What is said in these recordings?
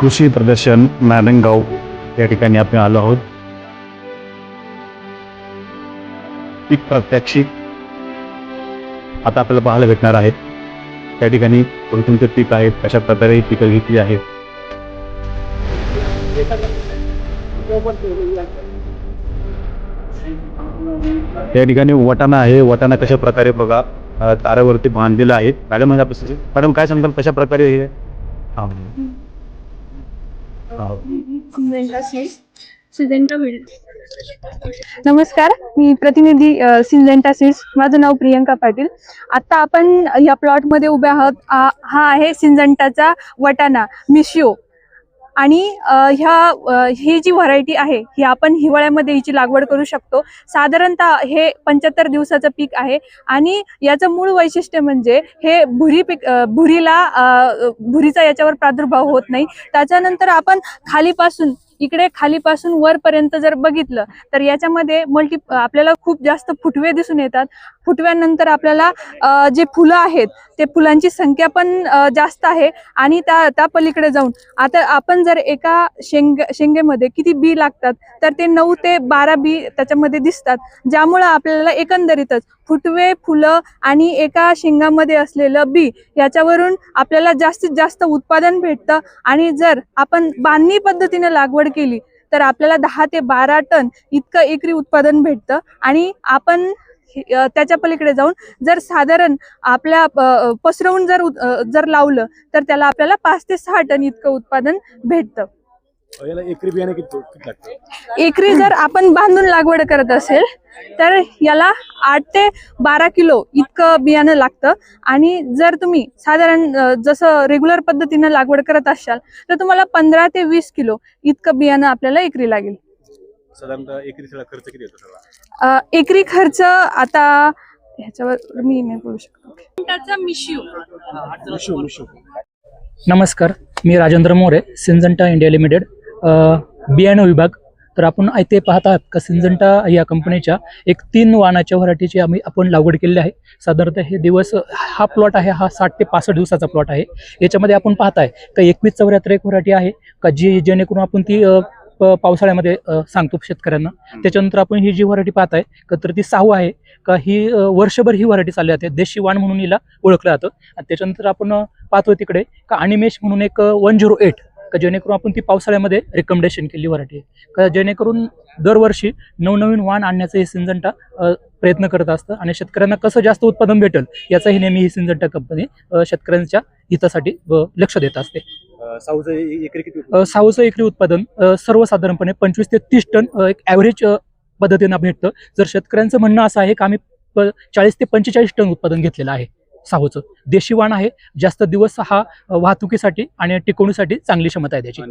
कृषी प्रदर्शन नारायणगाव या ठिकाणी आपण आलो आहोत. पीक प्रात्यक्षिक आता आपल्याला पाहायला भेटणार आहेत. त्या ठिकाणी कोणकोणते पीक आहेत कशा प्रकारे ही पिकं घेतली आहेत. त्या ठिकाणी वटाणा आहे. वटाणा कशा प्रकारे बघा तारावरती बांधलेला आहे. मॅडम म्हणजे मॅडम काय सांगताल कशा प्रकारे हे हा. सिजेंटा फील्ड नमस्कार मी प्रतिनिधी सिंजेंटा सीड्स. माझं नाव प्रियंका पाटील. आता आपण या प्लॉटमध्ये उभे आहोत. हा आहे सिंजेंटाचा वटाणा मिशिओ. आणि ह्या ही जी व्हरायटी आहे ही आपण हिवाळ्यामध्ये हिची लागवड करू शकतो. साधारणतः हे पंच्याहत्तर दिवसाचं पीक आहे आणि याचं मूळ वैशिष्ट्य म्हणजे हे भुरी पीक भुरीला भुरीचा याच्यावर प्रादुर्भाव होत नाही. त्याच्यानंतर आपण खालीपासून इकडे खालीपासून वरपर्यंत जर बघितलं तर याच्यामध्ये मल्टी आपल्याला खूप जास्त फुटवे दिसून येतात. फुटव्यानंतर आपल्याला जे फुलं आहेत ते फुलांची संख्या पण जास्त आहे आणि त्या त्या पलीकडे जाऊन. आता आपण जर एका शेंग शेंगेमध्ये किती बी लागतात तर ते नऊ ते बारा बी त्याच्यामध्ये दिसतात. ज्यामुळं आपल्याला एकंदरीतच फुटवे फुलं आणि एका शेंगामध्ये असलेलं बी याच्यावरून आपल्याला जास्तीत जास्त उत्पादन भेटतं आणि जर आपण बांधणी पद्धतीने लागवड केली तर आपल्याला दहा ते बारा टन इतकं एकरी उत्पादन भेटतं आणि आपण त्याच्या पलीकडे जाऊन जर साधारण आपल्या पसरवून जर जर लावलं तर त्याला आपल्याला पाच ते सहा टन इतकं उत्पादन भेटतं. एकरी बियाणे किती किती लागतं एकरी जर आपण बांधून लागवड करत असेल तर याला आठ ते बारा किलो इतकं बियाणं लागतं. आणि जर तुम्ही साधारण जसं रेग्युलर पद्धतीनं लागवड करत असाल तर तुम्हाला पंधरा ते वीस किलो इतकं बियाणं आपल्याला एकरी लागेल. साधारणतः एकरी सगळा खर्च किती येतो सगळा? अ, एकरी खर्च आता ह्याच्यावर मी नाही बोलू शकतो. मिशो? मिशो नमस्कार मी Rajendra More Syngenta India limited. अ, बियाणं विभाग. तर आपण इथे पाहत आहात का सिंजंटा या कंपनीच्या एक तीन वाहनाच्या व्हरायटीची आम्ही आपण लागवड केलेली आहे. साधारणतः हे दिवस हा प्लॉट आहे हा साठ ते पासष्ट दिवसाचा प्लॉट आहे. याच्यामध्ये आपण पाहताय का एकवीस चौऱ्याहत्तर एक व्हरायटी आहे का जी जेणेकरून आपण ती अ, पावसाळ्यामध्ये सांगतो शेतकऱ्यांना. त्याच्यानंतर आपण ही जी व्हरायटी पाहताय का तर ती सहावं आहे का ही वर्षभर ही व्हरायटी चालली जाते. देशी वाण म्हणून हिला ओळखलं जातं. आणि त्याच्यानंतर आपण पाहतो तिकडे का अनिमेश म्हणून एक वन झिरो एट का जेणेकरून आपण ती पावसाळ्यामध्ये रिकमेंडेशन केली व्हरायटी. का जेणेकरून दरवर्षी नवनवीन वाण आणण्याचं हे सिंजंटा प्रयत्न करत असतं. आणि शेतकऱ्यांना कसं जास्त उत्पादन भेटेल याचाही नेहमी ही सिंजंटा कंपनी शेतकऱ्यांच्या हितासाठी लक्ष देत असते. साऊचं एकरी किती एकरी उत्पादन सर्वसाधारणपणे पंचवीस ते तीस टन एक ॲव्हरेज पद्धतीनं भेटतं. जर शेतकऱ्यांचं म्हणणं असं आहे का आम्ही चाळीस ते पंचेचाळीस टन उत्पादन घेतलेलं आहे सावचं देशी वाण आहे जास्त दिवस हा वाहतुकीसाठी आणि टिकवणीसाठी चांगली क्षमता आहे त्याची.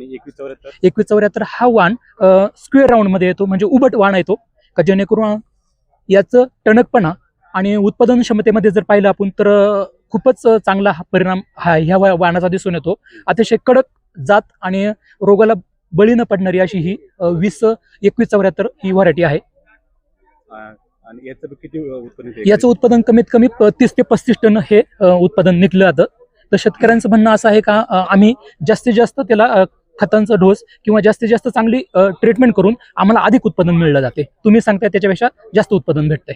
एकवीस चौऱ्याहत्तर? हा वाण स्क्वेअर राऊंडमध्ये येतो म्हणजे उभट वाण येतो का जेणेकरून याचं टणकपणा आणि उत्पादन क्षमतेमध्ये जर पाहिलं आपण तर खूपच चांगला हा परिणाम हा ह्या वाणाचा दिसून येतो. अतिशय कडक जात आणि रोगाला बळी न पडणारी अशी ही वीस एकवीस चौऱ्याहत्तर ही व्हरायटी आहे. याचं उत्पादन कमीत कमी तीस ते पस्तीस टन हे उत्पादन निघलं जातं. तर शेतकऱ्यांचं म्हणणं असं आहे का आम्ही जास्तीत जास्त त्याला खतांचा डोस किंवा जास्तीत जास्त चांगली ट्रीटमेंट करून आम्हाला अधिक उत्पादन मिळलं जाते. तुम्ही सांगताय त्याच्यापेक्षा जास्त उत्पादन भेटतंय.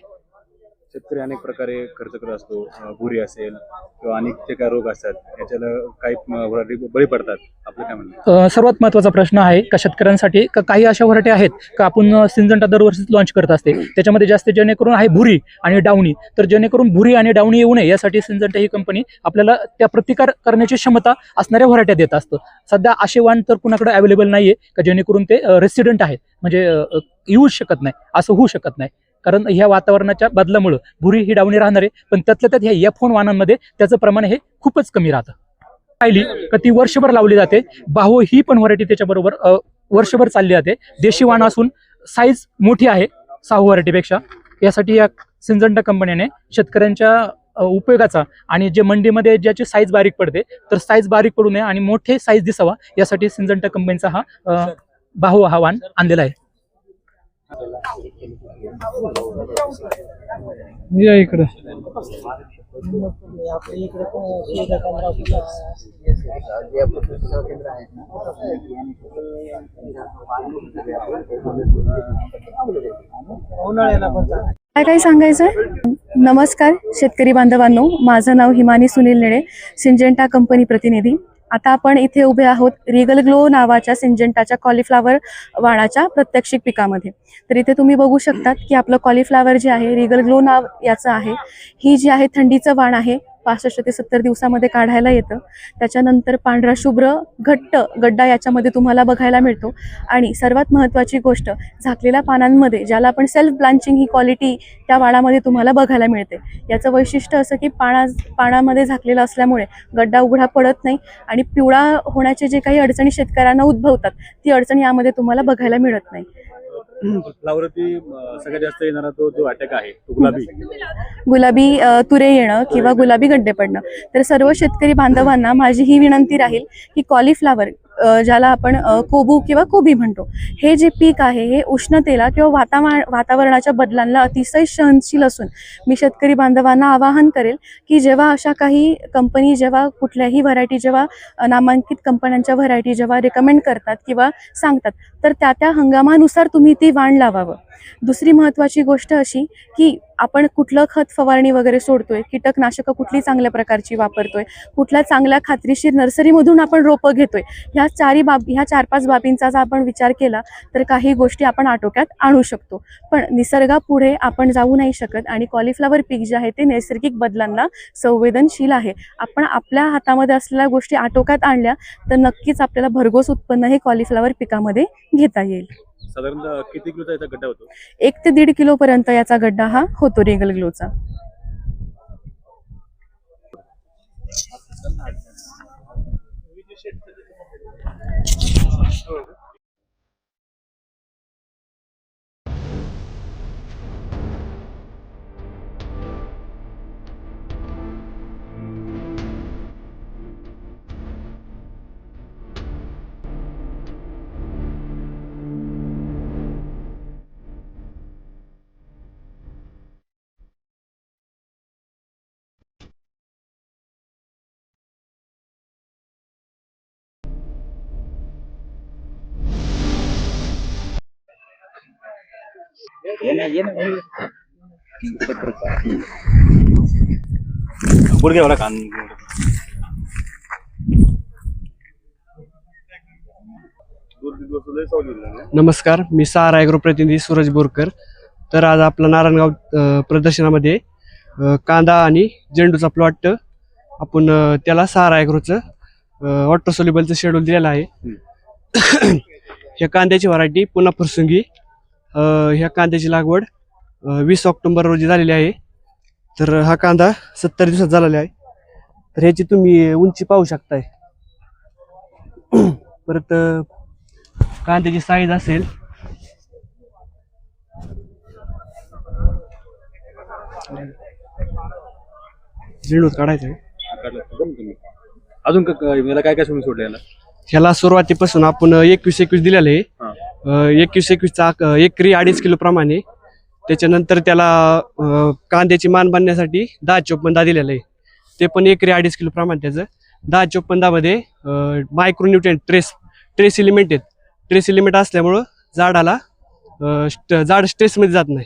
शेतकरी अनेक प्रकारे खर्च करत असतो भुरी असेल किंवा अनेक जे काही रोग असतात याच्याला काही वराटी बळी पडतात. आपलं काय म्हणणं? सर्वात महत्त्वाचा प्रश्न आहे का शेतकऱ्यांसाठी का काही अशा वराटी आहेत का आपण अ, सिंजंटा दरवर्षीच लॉन्च करत असते. त्याच्यामध्ये जास्त जेणेकरून आहे भुरी आणि डावणी तर जेणेकरून भुरी आणि डावणी येऊ नये यासाठी सिंजंटा ही कंपनी आपल्याला त्या प्रतिकार करण्याची क्षमता असणाऱ्या व्हरायट्या देत असतं. सध्या असे वाण तर कुणाकडे अवेलेबल नाहीये का जेणेकरून ते रेसिडेंट आहेत. म्हणजे येऊच शकत नाही असं होऊ शकत नाही. कारण ह्या वातावरणाच्या बदलामुळं भुरी ही डावणी राहणार आहे. पण त्यातल्या त्यात ह्या एफ वाहनांमध्ये त्याचं प्रमाण हे खूपच कमी राहतं. पाहिली का ती वर्षभर लावली जाते. बाहो ही पण व्हरायटी त्याच्याबरोबर वर्षभर चालली जाते. देशी वाण असून साईज मोठी आहे साहू व्हरायटीपेक्षा यासाठी या सिंजंटा कंपनीने शेतकऱ्यांच्या उपयोगाचा आणि जे मंडीमध्ये ज्याची साईज बारीक पडते तर साईज बारीक पडू नये आणि मोठे साईज दिसावा. यासाठी सिंजंटा कंपनीचा हा बाहो हा वाण आणलेला आहे. या इकडे. काय काय सांगायचंय? नमस्कार शेतकरी बांधवांनो. माझं नाव हिमानी सुनील नेळे सिंजेंटा कंपनी प्रतिनिधी. आता आपण इथे उभे आहोत रिगल ग्लो नावाच्या सिंजेंटाच्या कॉलीफ्लावर वाणाच्या प्रत्यक्षिक पिकामध्ये. तर इथे तुम्ही बघू शकतात की आपलं कॉलीफ्लावर जे आहे रिगल ग्लो नाव याचं आहे ही जी आहे थंडीचं वाण आहे पासष्ट ते सत्तर दिवसामध्ये काढायला येतं. त्याच्यानंतर पांढरा शुभ्र घट्ट गड्डा याच्यामध्ये तुम्हाला बघायला मिळतो. आणि सर्वात महत्त्वाची गोष्ट झाकलेल्या पानांमध्ये ज्याला आपण सेल्फ ब्लांचिंग ही क्वालिटी त्या वाणामध्ये तुम्हाला बघायला मिळते. याचं वैशिष्ट्य असं की पाना पानामध्ये झाकलेलं असल्यामुळे गड्डा उघडा पडत नाही आणि पिवळा होण्याचे जे काही अडचणी शेतकऱ्यांना उद्भवतात ती अडचण यामध्ये तुम्हाला बघायला मिळत नाही. फ्लावरती सगळ्यात जास्त येणारा तो जो अटॅक आहे तो गुलाबी. गुलाबी तुरे येणं किंवा गुलाबी गड्डे पडणं. तर सर्व शेतकरी बांधवांना माझी ही विनंती राहील की कॉलीफ्लावर ज्याला आपण कोबू किंवा कोबी म्हणतो. हे जे पीक आहे हे उष्णतेला किंवा वातावरण वातावरणाच्या बदलांना अतिशय सहनशील असून मी शेतकरी बांधवांना आवाहन करेल की जेव्हा अशा काही कंपनी जेव्हा कुठल्याही व्हरायटी जेव्हा नामांकित कंपन्यांच्या व्हरायटी जेव्हा रेकमेंड करतात किंवा सांगतात तर त्या त्या हंगामानुसार तुम्ही ती वाण लावावं. दुसरी महत्त्वाची गोष्ट अशी की आपण कुठलं खत फवारणी वगैरे सोडतोय कीटकनाशकं कुठली चांगल्या प्रकारची वापरतोय कुठल्या चांगल्या खात्रीशीर नर्सरीमधून आपण रोपं घेतोय ह्या चारी बाब ह्या चार पाच बाबींचा जर आपण विचार केला तर काही गोष्टी आपण आटोक्यात आणू शकतो. पण निसर्गापुढे आपण जाऊ नाही शकत आणि कॉलीफ्लॉवर पीक जे आहे ते नैसर्गिक बदलांना संवेदनशील आहे. आपण आपल्या हातामध्ये असलेल्या गोष्टी आटोक्यात आणल्या तर नक्कीच आपल्याला भरघोस उत्पन्न हे कॉलीफ्लॉवर पिकामध्ये घेता येईल. साधारणतः किती किलोचा याचा गड्डा होतो? एक ते दीड किलो पर्यंत याचा गड्डा हा होतो रेगल ग्लोचा. गुडघे एवढा कान नमस्कार मी सहारा ॲग्रो प्रतिनिधी सूरज बोरकर तर आज आपला नारायणगाव प्रदर्शनामध्ये कांदा आणि झेंडूचा प्लॉट आपण त्याला सहारा ॲग्रोचं वॉटर सोल्युबलचं शेड्यूल दिलेलं आहे. ह्या कांद्याची व्हरायटी पुन्हा फुरसुंगी अ, ह्या कांद्याची लागवड वीस ऑक्टोबर रोजी झालेली आहे. तर हा कांदा सत्तर दिवसात झालेला आहे. तर ह्याची तुम्ही उंची पाहू शकताय. परत कांद्याची साईज असेल. झेंडूत काढायचं अजून काय काय सोडून सोडलं याला? ह्याला सुरुवातीपासून आपण एकवीस एकवीस दिलेलं आहे. एकवीस एकवीसचा आक- एकरी अडीच किलो प्रमाणे त्याच्यानंतर त्याला कांद्याची मान बांधण्यासाठी दहा चोपन्न दिलेलं आहे. ते पण एकरी अडीच किलो प्रमाण त्याचं. दहा चोपंदामध्ये दहामध्ये मायक्रोन्युट्रेंट ट्रेस ट्रेस इलिमेंट आहेत. ट्रेस इलिमेंट असल्यामुळं झाडाला स्ट- झाड स्ट्रेसमध्ये जात नाही.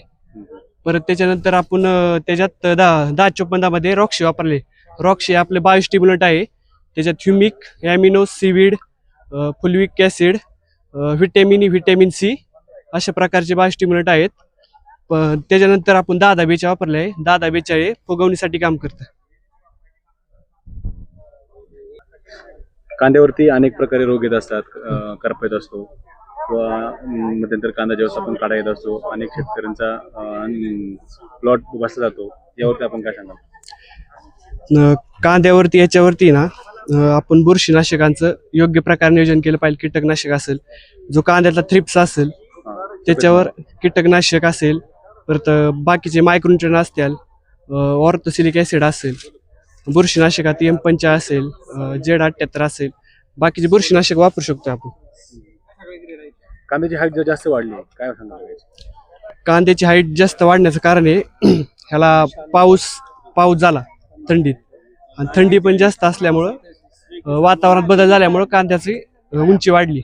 परत त्याच्यानंतर आपण त्याच्यात दहा दहा चोपन्नामध्ये रॉक्शी वापरले. रॉक्शी आपले बायोस्टिम्युलंट आहे. त्याच्यात humic amino seaweed fulvic acid vitamin vitamin C अशा प्रकारचे बायोस्टिम्युलंट आहेत. प- त्याच्यानंतर आपण दादा बेचा वापरले आहे दादा बेचा हे फुगवणीसाठी काम करतं. कांद्यावरती अनेक प्रकारे रोग येत असतात करपा येत असतो किंवा मध्यंतर कांदा व्यवस्थापन काढा येत असतो अनेक शेतकऱ्यांचा प्लॉट बसला जातो. यावरती आपण काय सांगाल? कांद्यावरती याच्यावरती ना आपण बुरशीनाशकांचं योग्य प्रकारे नियोजन केलं पाहिजे कीटकनाशक असेल जो कांद्यातला थ्रिप्स असेल. त्याच्यावर कीटकनाशक असेल परत बाकीचे मायक्रोन्युट्रन असतील ऑर्थोसिलिक ॲसिड असेल बुरशीनाशकात एम पंचा असेल जेड अठ्ठ्याहत्तर असेल बाकीचे बुरशीनाशक वापरू शकतो आपण कांद्याची हाईट जर जास्त वाढली काय कांद्याची हाईट जास्त वाढण्याचं कारण आहे ह्याला पाऊस पाऊस झाला थंडीत आणि थंडी पण जास्त असल्यामुळं वातावरणात बदल झाल्यामुळे कांद्याची उंची वाढली.